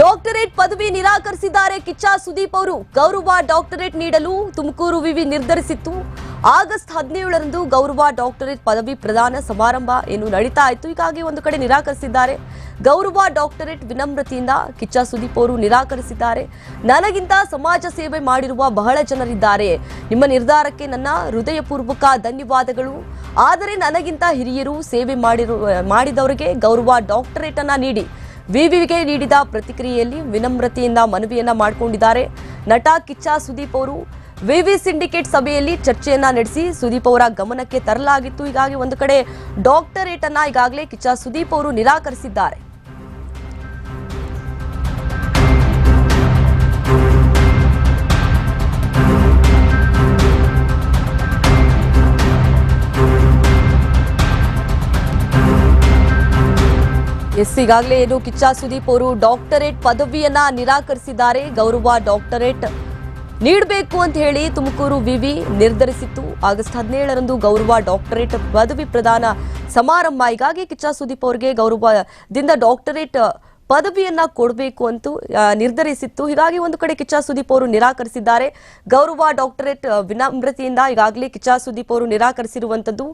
Doctorate ಪದವಿ ನಿರಾಕರಿಸಿದ್ದಾರೆ ಕಿಚ್ಚ ಸುದೀಪ್ ಅವರು. ಗೌರವ ಡಾಕ್ಟರೇಟ್ ನೀಡಲು ತುಮಕೂರು ವಿವಿ ನಿರ್ಧರಿಸಿತ್ತು. ಆಗಸ್ಟ್ ಹದಿನೇಳರಂದು ಗೌರವ ಡಾಕ್ಟರೇಟ್ ಪದವಿ ಪ್ರದಾನ ಸಮಾರಂಭ ಏನು ನಡೀತಾ ಇತ್ತು. ಹೀಗಾಗಿ ಒಂದು ಕಡೆ ನಿರಾಕರಿಸಿದ್ದಾರೆ. ಗೌರವ ಡಾಕ್ಟರೇಟ್ ವಿನಮ್ರತೆಯಿಂದ ಕಿಚ್ಚ ಸುದೀಪ್ ಅವರು ನಿರಾಕರಿಸಿದ್ದಾರೆ. ನನಗಿಂತ ಸಮಾಜ ಸೇವೆ ಮಾಡಿರುವ ಬಹಳ ಜನರಿದ್ದಾರೆ. ನಿಮ್ಮ ನಿರ್ಧಾರಕ್ಕೆ ನನ್ನ ಹೃದಯಪೂರ್ವಕ ಧನ್ಯವಾದಗಳು. ಆದರೆ ನನಗಿಂತ ಹಿರಿಯರು ಸೇವೆ ಮಾಡಿರುವ ಮಾಡಿದವರಿಗೆ ಗೌರವ ಡಾಕ್ಟರೇಟ್ ಅನ್ನ ನೀಡಿ. ವಿವಿಗೆ ನೀಡಿದ ಪ್ರತಿಕ್ರಿಯೆಯಲ್ಲಿ ವಿನಮ್ರತೆಯಿಂದ ಮನವಿಯನ್ನ ಮಾಡಿಕೊಂಡಿದ್ದಾರೆ. ನಟ ಕಿಚ್ಚ ಸುದೀಪ್ ಅವರು ವಿವಿ ಸಿಂಡಿಕೇಟ್ ಸಭೆಯಲ್ಲಿ ಚರ್ಚೆಯನ್ನ ನಡೆಸಿ ಸುದೀಪ್ ಅವರ ಗಮನಕ್ಕೆ ತರಲಾಗಿತ್ತು. ಹೀಗಾಗಿ ಒಂದು ಕಡೆ ಡಾಕ್ಟರೇಟ್ ಅನ್ನ ಈಗಾಗಲೇ ಕಿಚ್ಚ ಸುದೀಪ್ ಅವರು ನಿರಾಕರಿಸಿದ್ದಾರೆ. ಎಸ್, ಈಗಾಗಲೇ ಏನು ಕಿಚ್ಚ ಸುದೀಪ್ ಅವರು ಡಾಕ್ಟರೇಟ್ ಪದವಿಯನ್ನ ನಿರಾಕರಿಸಿದ್ದಾರೆ. ಗೌರವ ಡಾಕ್ಟರೇಟ್ ನೀಡಬೇಕು ಅಂತ ಹೇಳಿ ತುಮಕೂರು ವಿವಿ ನಿರ್ಧರಿಸಿತ್ತು. ಆಗಸ್ಟ್ ಹದಿನೇಳರಂದು ಗೌರವ ಡಾಕ್ಟರೇಟ್ ಪದವಿ ಪ್ರದಾನ ಸಮಾರಂಭ. ಹೀಗಾಗಿ ಕಿಚ್ಚ ಸುದೀಪ್ ಅವರಿಗೆ ಗೌರವದಿಂದ ಡಾಕ್ಟರೇಟ್ ಪದವಿಯನ್ನ ಕೊಡಬೇಕು ಅಂತೂ ನಿರ್ಧರಿಸಿತ್ತು. ಹೀಗಾಗಿ ಒಂದು ಕಡೆ ಕಿಚ್ಚ ಸುದೀಪ್ ಅವರು ನಿರಾಕರಿಸಿದ್ದಾರೆ. ಗೌರವ ಡಾಕ್ಟರೇಟ್ ವಿನಮ್ರತೆಯಿಂದ ಈಗಾಗಲೇ ಕಿಚ್ಚ ಸುದೀಪ್ ಅವರು ನಿರಾಕರಿಸಿರುವಂತದ್ದು.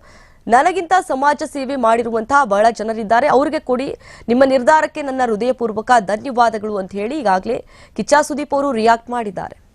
ನನಗಿಂತ ಸಮಾಜ ಸೇವೆ ಮಾಡಿರುವಂತಹ ಬಹಳ ಜನರಿದ್ದಾರೆ. ಅವರಿಗೆ ಕೊಡಿ. ನಿಮ್ಮ ನಿರ್ಧಾರಕ್ಕೆ ನನ್ನ ಹೃದಯಪೂರ್ವಕ ಧನ್ಯವಾದಗಳು ಅಂತ ಹೇಳಿ ಈಗಾಗಲೇ ಕಿಚ್ಚಾ ಸುದೀಪ್ ಅವರು ರಿಯಾಕ್ಟ್ ಮಾಡಿದ್ದಾರೆ.